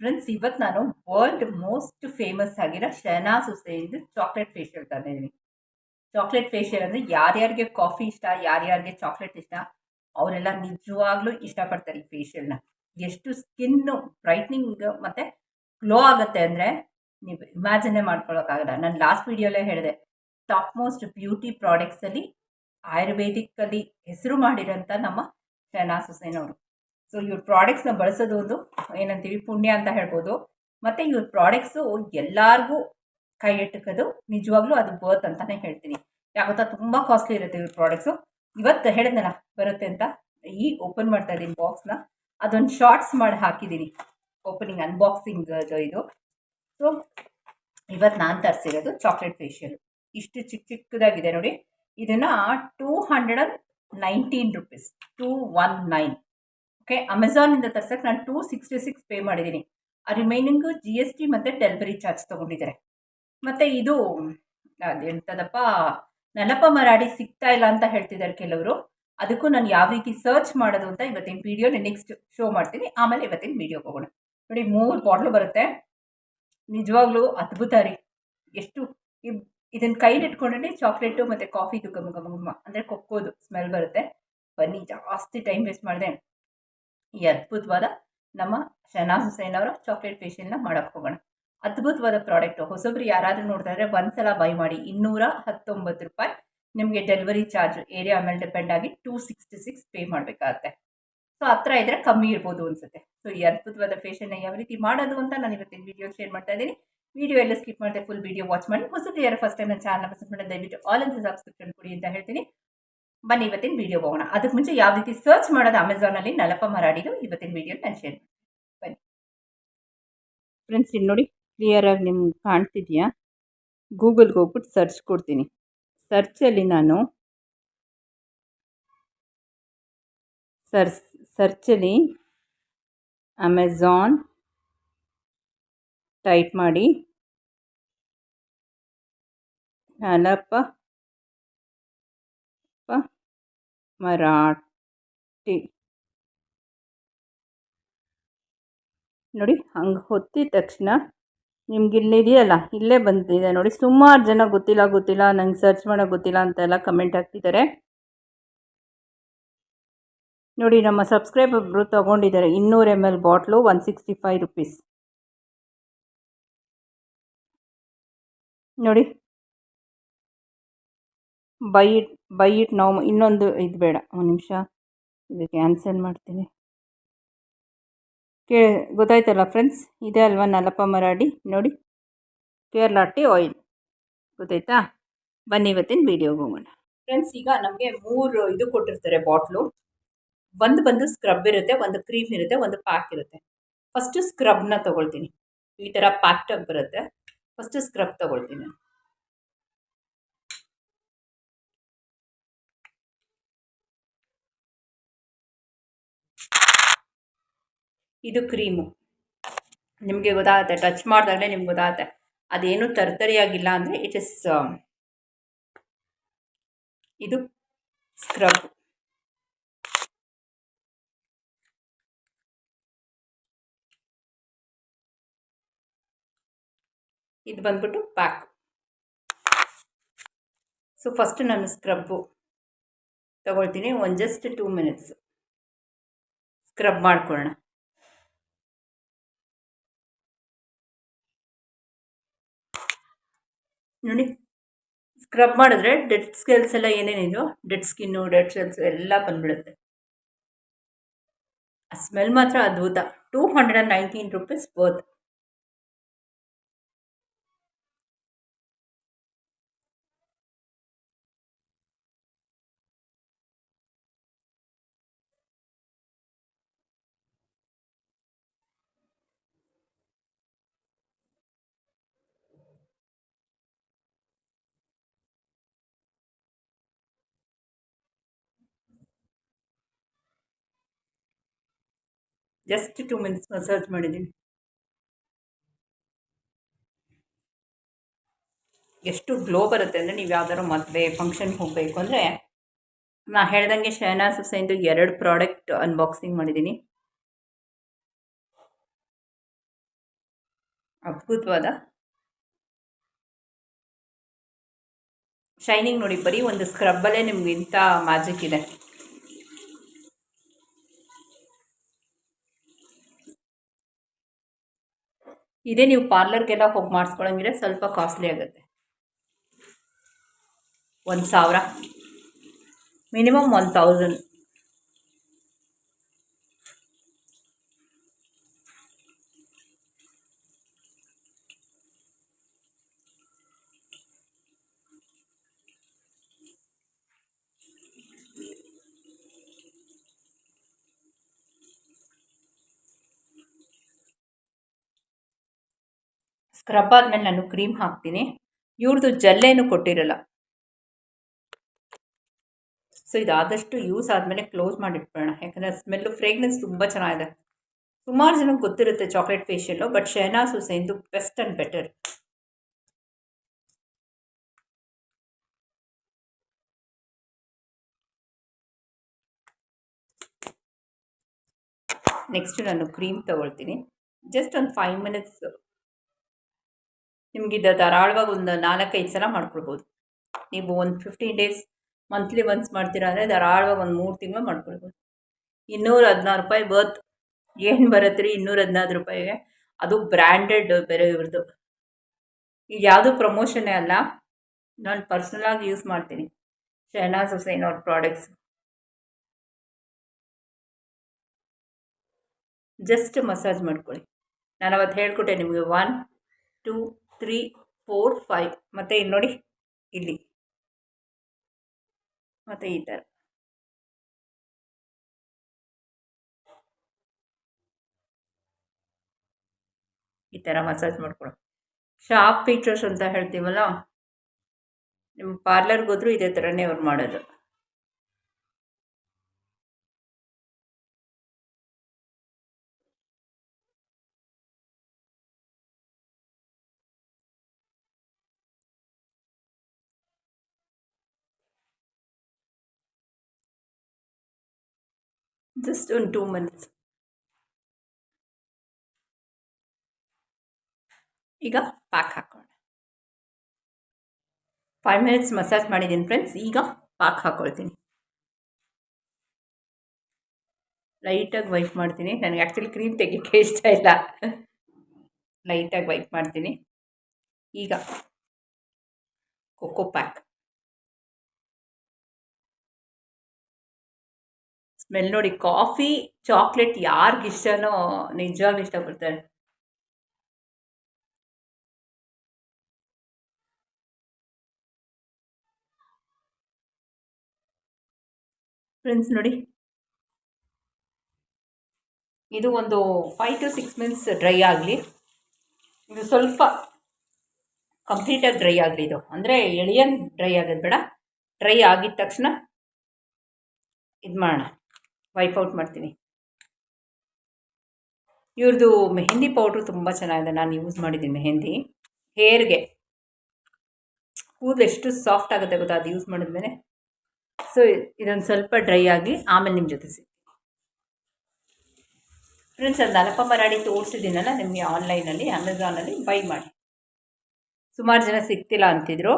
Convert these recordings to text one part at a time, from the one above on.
Friends ಇವತ್ತು ನಾನು world most famous ಆಗಿರೋ ಶಹನಾಸ್ ಹುಸೇನ್ದು ಚಾಕ್ಲೇಟ್ ಫೇಶಿಯಲ್ ತಂದಿದ್ದೀನಿ. ಚಾಕ್ಲೇಟ್ ಫೇಶಿಯಲ್ ಅಂದರೆ ಯಾರ್ಯಾರಿಗೆ ಕಾಫಿ ಇಷ್ಟ, ಯಾರ್ಯಾರಿಗೆ ಚಾಕ್ಲೇಟ್ ಇಷ್ಟ, ಅವರೆಲ್ಲ ನಿಜವಾಗ್ಲೂ ಇಷ್ಟಪಡ್ತಾರೆ ಈ ಫೇಶಿಯಲ್ನ ಎಷ್ಟು ಸ್ಕಿನ್ನು ಬ್ರೈಟ್ನಿಂಗ್ ಮತ್ತು ಗ್ಲೋ ಆಗುತ್ತೆ ಅಂದರೆ ನೀವು ಇಮ್ಯಾಜಿನೇ ಮಾಡ್ಕೊಳ್ಳೋಕ್ಕಾಗಲ್ಲ ನಾನು ಲಾಸ್ಟ್ ವೀಡಿಯೋಲೇ ಹೇಳಿದೆ ಟಾಪ್ ಮೋಸ್ಟ್ ಬ್ಯೂಟಿ ಪ್ರಾಡಕ್ಟ್ಸಲ್ಲಿ ಆಯುರ್ವೇದಿಕ್ಕಲ್ಲಿ ಹೆಸರು ಮಾಡಿರೋಂಥ ನಮ್ಮ ಶಹನಾಸ್ ಹುಸೇನ್ ಅವರು. ಸೊ ಇವ್ರ ಪ್ರಾಡಕ್ಟ್ಸ್ನ ಬಳಸೋದು ಒಂದು, ಏನಂತೀವಿ, ಪುಣ್ಯ ಅಂತ ಹೇಳ್ಬೋದು. ಮತ್ತು ಇವ್ರ ಪ್ರಾಡಕ್ಟ್ಸು ಎಲ್ಲರಿಗೂ ಕೈ ಎಟಕೋದು ನಿಜವಾಗ್ಲೂ ಅದು ಬರ್ತ್ ಅಂತಲೇ ಹೇಳ್ತೀನಿ. ಯಾಗೊತ್ತಾ ತುಂಬ ಕಾಸ್ಟ್ಲಿ ಇರುತ್ತೆ ಇವ್ರ ಪ್ರಾಡಕ್ಟ್ಸು ಇವತ್ತು ಹೇಳಿದ್ನಲ್ಲ, ಬರುತ್ತೆ ಅಂತ. ಈಗ ಓಪನ್ ಮಾಡ್ತಾ ಇದ್ದೀನಿ ಬಾಕ್ಸ್ನ ಅದೊಂದು ಶಾರ್ಟ್ಸ್ ಮಾಡಿ ಹಾಕಿದ್ದೀನಿ. ಓಪನಿಂಗ್ ಅನ್ಬಾಕ್ಸಿಂಗ್ ಇದು. ಸೊ ಇವತ್ತು ನಾನು ತರಿಸಿರೋದು ಚಾಕ್ಲೇಟ್ ಫೇಶಿಯಲ್ ಇಷ್ಟು ಚಿಕ್ಕ ಚಿಕ್ಕದಾಗಿದೆ ನೋಡಿ. ಇದನ್ನು two hundred and nineteen rupees two one nine okay ಅಮೆಝಾನಿಂದ ತರ್ಸಕ್ಕೆ ನಾನು ಟೂ ಸಿಕ್ಸ್ಟಿ ಸಿಕ್ಸ್ ಪೇ ಮಾಡಿದ್ದೀನಿ ಆ ರಿಮೈನಿಂಗು ಜಿ ಎಸ್ ಟಿ ಮತ್ತು ಡೆಲಿವರಿ ಚಾರ್ಜ್ ತೊಗೊಂಡಿದ್ದಾರೆ. ಮತ್ತು ಇದು ಅದೆಂಥದಪ್ಪ ನೆನಪ ಮರಾಡಿ ಸಿಗ್ತಾ ಇಲ್ಲ ಅಂತ ಹೇಳ್ತಿದ್ದಾರೆ ಕೆಲವರು. ಅದಕ್ಕೂ ನಾನು ಯಾವ ರೀತಿ ಸರ್ಚ್ ಮಾಡೋದು ಅಂತ ಇವತ್ತಿನ ವೀಡಿಯೋ ನೆಕ್ಸ್ಟ್ ಶೋ ಮಾಡ್ತೀನಿ. ಆಮೇಲೆ ಇವತ್ತಿನ ವೀಡಿಯೋಗೆ ಹೋಗೋಣ. ನೋಡಿ, ಮೂರು ಬಾಟ್ಲು ಬರುತ್ತೆ. ನಿಜವಾಗ್ಲೂ ಅದ್ಭುತ ರೀ. ಎಷ್ಟು ಇದನ್ನ ಕೈಲಿ ಇಟ್ಕೊಂಡ್ರೆ ಚಾಕ್ಲೇಟು ಮತ್ತು ಕಾಫಿದು ಗಮ ಗಮ ಗಮ ಅಂದರೆ ಕೊಕ್ಕೋದು ಸ್ಮೆಲ್ ಬರುತ್ತೆ. ಬನ್ನಿ, ಜಾಸ್ತಿ ಟೈಮ್ ವೇಸ್ಟ್ ಮಾಡಿದೆ. ಈ ಅದ್ಭುತವಾದ ನಮ್ಮ ಶನಾಸ್ ಹುಸೇನ್ ಅವರ ಚಾಕ್ಲೇಟ್ ಫೇಶಿಯಲ್ನ ಮಾಡೋಕ್ಕೆ ಹೋಗೋಣ. ಅದ್ಭುತವಾದ ಪ್ರಾಡಕ್ಟು ಹೊಸಬ್ರು ಯಾರಾದರೂ ನೋಡ್ತಾ ಇದ್ರೆ ಒಂದ್ಸಲ ಬೈ ಮಾಡಿ. ಇನ್ನೂರ ಹತ್ತೊಂಬತ್ತು ರೂಪಾಯಿ ನಿಮಗೆ ಡೆಲಿವರಿ ಚಾರ್ಜ್ ಏರಿಯಾ ಮೇಲೆ ಡಿಪೆಂಡ್ ಆಗಿ ಟೂ ಸಿಕ್ಸ್ಟಿ ಸಿಕ್ಸ್ ಪೇ ಮಾಡಬೇಕಾಗತ್ತೆ. ಸೊ ಹತ್ರ ಇದ್ದರೆ ಕಮ್ಮಿ ಇರ್ಬೋದು ಅನ್ಸುತ್ತೆ. ಸೊ ಈ ಅದ್ಭುತವಾದ ಫೇಷನ್ನ ಯಾವ ರೀತಿ ಮಾಡೋದು ಅಂತ ನಾನು ಇವತ್ತಿನ ವಿಡಿಯೋ ಶೇರ್ ಮಾಡ್ತಾ ಇದ್ದೀನಿ. ವಿಡಿಯೋ ಎಲ್ಲ ಸ್ಕಿಪ್ ಮಾಡಿದೆ ಫುಲ್ ವಿಡಿಯೋ ವಾಚ್ ಮಾಡಿ. ಹೊಸಬ್ರು ಯಾರು ಫಸ್ಟ್ ಟೈಮ್ ನನ್ನ ಚಾನಲ್ ಪಸಂದ್ ಮಾಡಿ ದಯವಿಟ್ಟು ಆಲ್ ಅಂತ ಸಬ್ಸ್ಕ್ರಿಪ್ಷನ್ ಕೊಡಿ ಅಂತ ಹೇಳ್ತೀನಿ. ಬನ್ನಿ ಇವತ್ತಿನ ವಿಡಿಯೋ ಹೋಗೋಣ. ಅದಕ್ಕೆ ಮುಂಚೆ ಯಾವ ರೀತಿ ಸರ್ಚ್ ಮಾಡೋದು ಅಮೆಝಾನಲ್ಲಿ ನಲಪ ಮರಾಡಿದು ಇವತ್ತಿನ ವಿಡಿಯೋ ನಾನು ಶೇರ್ ಬನ್ನಿ. ಫ್ರೆಂಡ್ಸ್ ಇಲ್ಲಿ ನೋಡಿ ಕ್ಲಿಯರಾಗಿ ನಿಮ್ಗೆ ಕಾಣ್ತಿದೆಯಾ? ಗೂಗಲ್ಗೆ ಹೋಗ್ಬಿಟ್ಟು ಸರ್ಚ್ ಕೊಡ್ತೀನಿ. ಸರ್ಚಲ್ಲಿ ನಾನು ಸರ್ಚ್ ಸರ್ಚಲ್ಲಿ ಅಮೆಝಾನ್ ಟೈಪ್ ಮಾಡಿ ನಲಪ ಮರಾಠಿ. ನೋಡಿ, ಹಂಗೆ ಹೊತ್ತಿದ ತಕ್ಷಣ ನಿಮ್ಗೆ ಇಲ್ಲಿದೆಯಲ್ಲ ಇಲ್ಲೇ ಬಂದಿದೆ ನೋಡಿ. ಸುಮಾರು ಜನ ಗೊತ್ತಿಲ್ಲ ಗೊತ್ತಿಲ್ಲ, ನಂಗೆ ಸರ್ಚ್ ಮಾಡೋ ಗೊತ್ತಿಲ್ಲ ಅಂತೆಲ್ಲ ಕಮೆಂಟ್ ಹಾಕ್ತಿದ್ದಾರೆ. ನೋಡಿ, ನಮ್ಮ ಸಬ್ಸ್ಕ್ರೈಬ್ ಒಬ್ಬರು ತೊಗೊಂಡಿದ್ದಾರೆ ಇನ್ನೂರು M L bottle one sixty five rupees ನೋಡಿ ಬೈ ಇಟ್ ಬೈ ಇಟ್ ನಾವು ಇನ್ನೊಂದು ಇದು ಬೇಡ. ಒಂದು ನಿಮಿಷ. ಇದು ಕ್ಯಾನ್ಸಲ್ ಮಾಡ್ತೀನಿ. ಕೇ, ಗೊತ್ತಾಯ್ತಲ್ಲ ಫ್ರೆಂಡ್ಸ್ ಇದೆ ಅಲ್ವಾ ನಲಪ ಮರಾಡಿ ನೋಡಿ. ಕೇರಳ ಟೀ ಆಯಿಲ್ ಗೊತ್ತಾಯ್ತಾ? ಬನ್ನಿ ಇವತ್ತಿನ ವೀಡಿಯೋಗೆ ಹೋಗೋಣ. ಫ್ರೆಂಡ್ಸ್ ಈಗ ನಮಗೆ ಮೂರು ಇದು ಕೊಟ್ಟಿರ್ತಾರೆ ಬಾಟ್ಲು ಒಂದು ಬಂದು ಸ್ಕ್ರಬ್ ಇರುತ್ತೆ, ಒಂದು ಕ್ರೀಮ್ ಇರುತ್ತೆ, ಒಂದು ಪ್ಯಾಕ್ ಇರುತ್ತೆ. ಫಸ್ಟು ಸ್ಕ್ರಬ್ನ ತೊಗೊಳ್ತೀನಿ. ಈ ಥರ ಪ್ಯಾಕ್ಟಾಗಿ ಬರುತ್ತೆ. ಫಸ್ಟು ಸ್ಕ್ರಬ್ ತೊಗೊಳ್ತೀನಿ. ಇದು ಕ್ರೀಮು. ನಿಮಗೆ ಗೊತ್ತಾಗುತ್ತೆ ಟಚ್ ಮಾಡಿದಾಗಲೇ ನಿಮ್ಗೆ ಗೊತ್ತಾಗುತ್ತೆ. ಅದೇನು ತರ್ತರಿಯಾಗಿಲ್ಲ ಅಂದರೆ ಇಟ್ ಇಸ್ ಇದು ಸ್ಕ್ರಬ್ ಇದು ಬಂದ್ಬಿಟ್ಟು ಪ್ಯಾಕ್ ಸೊ ಫಸ್ಟ್ ನಾನು ಸ್ಕ್ರಬ್ಬು ತಗೊಳ್ತೀನಿ. ಒಂದು ಜಸ್ಟ್ ಟೂ ಮಿನಿಟ್ಸ್ ಸ್ಕ್ರಬ್ ಮಾಡ್ಕೊಳ್ಳೋಣ. ನೋಡಿ ಸ್ಕ್ರಬ್ ಮಾಡಿದ್ರೆ ಡೆಡ್ ಸ್ಕೆಲ್ಸ್ ಎಲ್ಲ ಏನೇನಿದೆಯೋ, ಡೆಡ್ ಸ್ಕಿನ್ನು, ಡೆಡ್ ಸೆಲ್ಸ್ ಎಲ್ಲ ಬಂದ್ಬಿಡುತ್ತೆ. ಆ ಸ್ಮೆಲ್ ಮಾತ್ರ ಅದ್ಭುತ. Two hundred and nineteen rupees worth just two minutes massage ಮಾಡಿದ್ದೀನಿ. ಎಷ್ಟು ಗ್ಲೋ ಬರುತ್ತೆ ಅಂದರೆ ನೀವು ಯಾವ್ದಾದ್ರು ಮದುವೆ ಫಂಕ್ಷನ್ಗೆ ಹೋಗಬೇಕು ಅಂದರೆ ನಾ ಹೇಳ್ದಂಗೆ ಶಹನಾಸ್ ಸುಸೈನ್ದು ಎರಡು ಪ್ರಾಡಕ್ಟ್ ಅನ್ಬಾಕ್ಸಿಂಗ್ ಮಾಡಿದ್ದೀನಿ. ಅದ್ಭುತವಾದ. ಶೈನಿಂಗ್ ನೋಡಿ, ಬರೀ ಒಂದು ಸ್ಕ್ರಬ್ಬಲ್ಲೇ ನಿಮ್ಗೆ ಇಂಥ ಮ್ಯಾಜಿಕ್ ಇದೆ. ಇದೇ ನೀವು ಪಾರ್ಲರ್ಗೆಲ್ಲ ಹೋಗಿ ಮಾಡಿಸ್ಕೊಳಂಗಿದ್ರೆ ಸ್ವಲ್ಪ ಕಾಸ್ಟ್ಲಿ ಆಗುತ್ತೆ. ಒಂದು ಸಾವಿರ. ಮಿನಿಮಮ್ ಒನ್ ತೌಸಂಡ್ ಸ್ಕ್ರಬ್ ಆದಮೇಲೆ ನಾನು ಕ್ರೀಮ್ ಹಾಕ್ತೀನಿ. ಇವ್ರದ್ದು ಜಲ್ಲೇನು ಕೊಟ್ಟಿರಲ್ಲ. ಸೊ ಇದಾದಷ್ಟು ಯೂಸ್ ಆದಮೇಲೆ ಕ್ಲೋಸ್ ಮಾಡಿಟ್ಬಿಡೋಣ ಯಾಕಂದರೆ ಸ್ಮೆಲ್ಲು ಫ್ರೇಗ್ನೆನ್ಸ್ ತುಂಬ ಚೆನ್ನಾಗಿದೆ. ಸುಮಾರು ಜನಕ್ಕೆ ಗೊತ್ತಿರುತ್ತೆ ಚಾಕ್ಲೇಟ್ ಫೇಶಿಯಲ್ಲು ಬಟ್ ಶೆಹನಾಸ್ ಹುಸೇನ್ದು ಬೆಸ್ಟ್ ಆ್ಯಂಡ್ ಬೆಟರ್ ನೆಕ್ಸ್ಟ್ ನಾನು ಕ್ರೀಮ್ ತಗೊಳ್ತೀನಿ. ಜಸ್ಟ್ ಒಂದು ಫೈವ್ ಮಿನಿಟ್ಸ್ ನಿಮಗಿದ ಧಾರಾಳವಾಗಿ ಒಂದು ನಾಲ್ಕೈದು ಸಲ ಮಾಡ್ಕೊಳ್ಬೋದು. ನೀವು ಒಂದು ಫಿಫ್ಟೀನ್ ಡೇಸ್ ಮಂತ್ಲಿ ಒನ್ಸ್ ಮಾಡ್ತೀರಾ ಅಂದರೆ ಧಾರಾಳವಾಗಿ ಒಂದು ಮೂರು ತಿಂಗಳು ಮಾಡ್ಕೊಳ್ಬೋದು. ಇನ್ನೂರ ಹದಿನಾರು ರೂಪಾಯಿ ಬರ್ತ್ ಏನು ಬರುತ್ತೆ ರೀ? ಇನ್ನೂರ ಹದಿನಾರು ರೂಪಾಯಿಗೆ. ಅದು ಬ್ರ್ಯಾಂಡೆಡ್ ಬೇರೆ ಇವ್ರದ್ದು ಈಗ ಯಾವುದೂ ಪ್ರಮೋಷನ್ನೇ ಅಲ್ಲ, ನಾನು ಪರ್ಸ್ನಲಾಗಿ ಯೂಸ್ ಮಾಡ್ತೀನಿ. ಶಹನಾಸ್ ಹುಸೇನ್ ಅವ್ರ ಪ್ರಾಡಕ್ಟ್ಸ್ ಜಸ್ಟ್ ಮಸಾಜ್ ಮಾಡ್ಕೊಳ್ಳಿ. ನಾನು ಅವತ್ತು ಹೇಳ್ಕೊಟ್ಟೆ ನಿಮಗೆ one two three, four, five. ಮತ್ತು ಇಲ್ಲಿ ನೋಡಿ, ಇಲ್ಲಿ. ಮತ್ತು ಈ ಥರ ಈ ಥರ ಮಸಾಜ್ ಮಾಡ್ಕೊಳ್ಳೋ ಶಾಪ್ ಫೀಚರ್ಸ್ ಅಂತ ಹೇಳ್ತೀವಲ್ಲ ನಿಮ್ಮ ಪಾರ್ಲರ್ಗೆ ಹೋದರೂ ಇದೇ ಥರನೇ ಅವ್ರು ಮಾಡೋದು. ಜಸ್ಟ್ ಒಂದು ಟೂ ಮಿನಿಟ್ಸ್ ಈಗ ಪ್ಯಾಕ್ ಹಾಕೋಣ ಫೈವ್ ಮಿನಿಟ್ಸ್ ಮಸಾಜ್ ಮಾಡಿದ್ದೀನಿ ಫ್ರೆಂಡ್ಸ್ ಈಗ ಪಾಕ್ ಹಾಕ್ಕೊಳ್ತೀನಿ ಲೈಟಾಗಿ ವೈಪ್ ಮಾಡ್ತೀನಿ. ನನಗೆ ಆ್ಯಕ್ಚುಲಿ ಕ್ರೀಮ್ ತೆಗಿಯೋಕ್ಕೆ ಇಷ್ಟ ಇಲ್ಲ. ಲೈಟಾಗಿ ವೈಪ್ ಮಾಡ್ತೀನಿ. ಈಗ ಕೊಕ್ಕೋ ಪ್ಯಾಕ್ ಸ್ಮೆಲ್ ನೋಡಿ, ಕಾಫಿ, ಚಾಕ್ಲೇಟ್ ಯಾರಿಗಿಷ್ಟನೋ ನಿಜವಾಗ್ಲೂ ಇಷ್ಟಪಡ್ತಾರೆ. ಫ್ರೆಂಡ್ಸ್ ನೋಡಿ. ಇದು ಒಂದು five to six minutes dry ಆಗಲಿ, ಇದು ಸ್ವಲ್ಪ ಕಂಪ್ಲೀಟಾಗಿ ಡ್ರೈ ಆಗಲಿ ಇದು. ಅಂದರೆ ಎಳಿಯನ್ ಡ್ರೈ ಆಗೋದು ಬೇಡ. ಡ್ರೈ ಆಗಿದ ತಕ್ಷಣ ಇದು ಮಾಡೋಣ ವೈಪ್ ಔಟ್ ಮಾಡ್ತೀನಿ. ಇವ್ರದ್ದು ಮೆಹಂದಿ ಪೌಡ್ರು ತುಂಬ ಚೆನ್ನಾಗಿದೆ. ನಾನು ಯೂಸ್ ಮಾಡಿದ್ದೀನಿ ಮೆಹಂದಿ. ಹೇರ್ಗೆ. ಕೂದಲು ಎಷ್ಟು ಸಾಫ್ಟ್ ಆಗುತ್ತೆ ಗೊತ್ತಾ? ಅದು ಯೂಸ್ ಮಾಡಿದ್ಮೇಲೆ ಸೊ ಇದೊಂದು ಸ್ವಲ್ಪ ಡ್ರೈ ಆಗಿ ಆಮೇಲೆ ನಿಮ್ಮ ಜೊತೆ ಸಿಗ್ತೀನಿ ಫ್ರೆಂಡ್ಸ್ ಅದು ನಲಪ ಮರಾಡಿ ತೋರಿಸಿದ್ದೀನಲ್ಲ ನಿಮಗೆ ಆನ್ಲೈನಲ್ಲಿ ಅಮೆಝಾನಲ್ಲಿ ಬೈ ಮಾಡಿ. ಸುಮಾರು ಜನ ಸಿಗ್ತಿಲ್ಲ ಅಂತಿದ್ರು.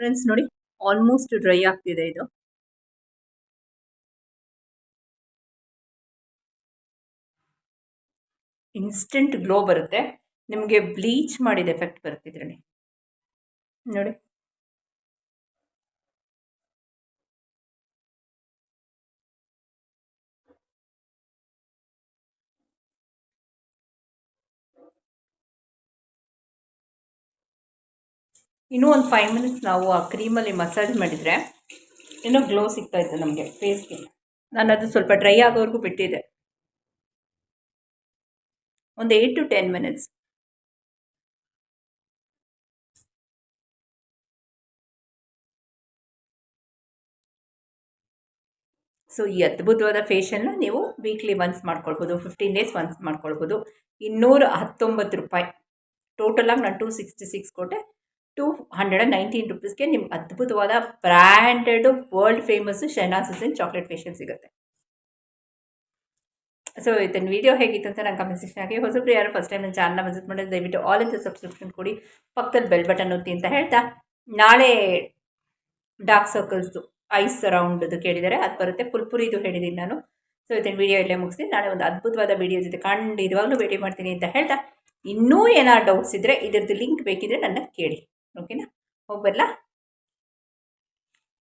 ಫ್ರೆಂಡ್ಸ್ ನೋಡಿ ಆಲ್ಮೋಸ್ಟ್ ಡ್ರೈ ಆಗ್ತಿದೆ ಇದು. ಇನ್ಸ್ಟೆಂಟ್ ಗ್ಲೋ ಬರುತ್ತೆ. ನಿಮಗೆ ಬ್ಲೀಚ್ ಮಾಡಿದ ಎಫೆಕ್ಟ್ ಬರುತ್ತೆ ಇದರಲ್ಲಿ. ನೋಡಿ. ಇನ್ನೂ ಒಂದು ಫೈವ್ ಮಿನಿಟ್ಸ್ ನಾವು ಆ ಕ್ರೀಮಲ್ಲಿ ಮಸಾಜ್ ಮಾಡಿದರೆ, ಇನ್ನೂ ಗ್ಲೋ ಸಿಗ್ತಾಯಿತ್ತು ನಮಗೆ ಫೇಸ್ಗೆ ನಾನು ಅದು ಸ್ವಲ್ಪ ಡ್ರೈ ಆಗೋವರೆಗೂ ಬಿಟ್ಟಿದ್ದೆ. ಒಂದು eight to ten minutes so ಈ ಅದ್ಭುತವಾದ ಫೇಶಿಯಲ್ನ ನೀವು ವೀಕ್ಲಿ ಒನ್ಸ್ ಮಾಡ್ಕೊಳ್ಬೋದು ಫಿಫ್ಟೀನ್ ಡೇಸ್ ಒನ್ಸ್ ಮಾಡ್ಕೊಳ್ಬೋದು. ಇನ್ನೂರ ಹತ್ತೊಂಬತ್ತು ರೂಪಾಯಿ. ಟೋಟಲಾಗಿ ನಾನು ಟೂ ಸಿಕ್ಸ್ಟಿ ಸಿಕ್ಸ್ ಕೊಟ್ಟೆ ಟೂ ಹಂಡ್ರೆಡ್ ಆ್ಯಂಡ್ ನೈನ್ಟೀನ್ ರುಪೀಸ್ಗೆ ನಿಮ್ಗೆ ಅದ್ಭುತವಾದ branded world famous Shahnaz Hussain chocolate facial ಸಿಗುತ್ತೆ. ಸೊ ಇದನ್ನ ವೀಡಿಯೋ ಹೇಗಿತ್ತು ಅಂತ ನಂಗೆ ಕಮೆಂಟ್ ಸೆಕ್ಷನ್ ಹಾಕಿ ಹೊಸಬ್ರು ಯಾರು ಫಸ್ಟ್ ಟೈಮ್ ನನ್ನ ಚಾನಲ್ನ ವಿಸಿಟ್ ಮಾಡಿದ್ರೆ ದಯವಿಟ್ಟು ಆಲ್ ಇಂದ ಸಬ್ಸ್ಕ್ರಿಪ್ಷನ್ ಕೊಡಿ. ಪಕ್ಕದಲ್ಲಿ ಬೆಲ್ ಬಟನ್ ಒತ್ತಿ ಅಂತ ಹೇಳ್ತಾ. ನಾಳೆ ಡಾರ್ಕ್ ಸರ್ಕಲ್ಸ್ದು ಐಸ್ ರೌಂಡ್ದು ಕೇಳಿದರೆ. ಅದು ಬರುತ್ತೆ. ಪುಲ್ಪುರಿದು ಹೇಳಿದ್ದೀನಿ ನಾನು. ಸೊ ಇದನ್ನ ವಿಡಿಯೋ ಇಲ್ಲೇ ಮುಗಿಸಿ ನಾಳೆ ಒಂದು ಅದ್ಭುತವಾದ ವೀಡಿಯೋ ಜೊತೆ ಖಂಡಿತವಾಗ್ಲೂ ಭೇಟಿ ಮಾಡ್ತೀನಿ ಅಂತ ಹೇಳ್ತಾ. ಇನ್ನೂ ಏನಾರು ಡೌಟ್ಸ್ ಇದ್ದರೆ ಇದ್ರದ್ದು ಲಿಂಕ್ ಬೇಕಿದ್ರೆ ನನ್ನ ಕೇಳಿ. ಓಕೆನಾ ಹೋಗ್ಬರಲ್ಲ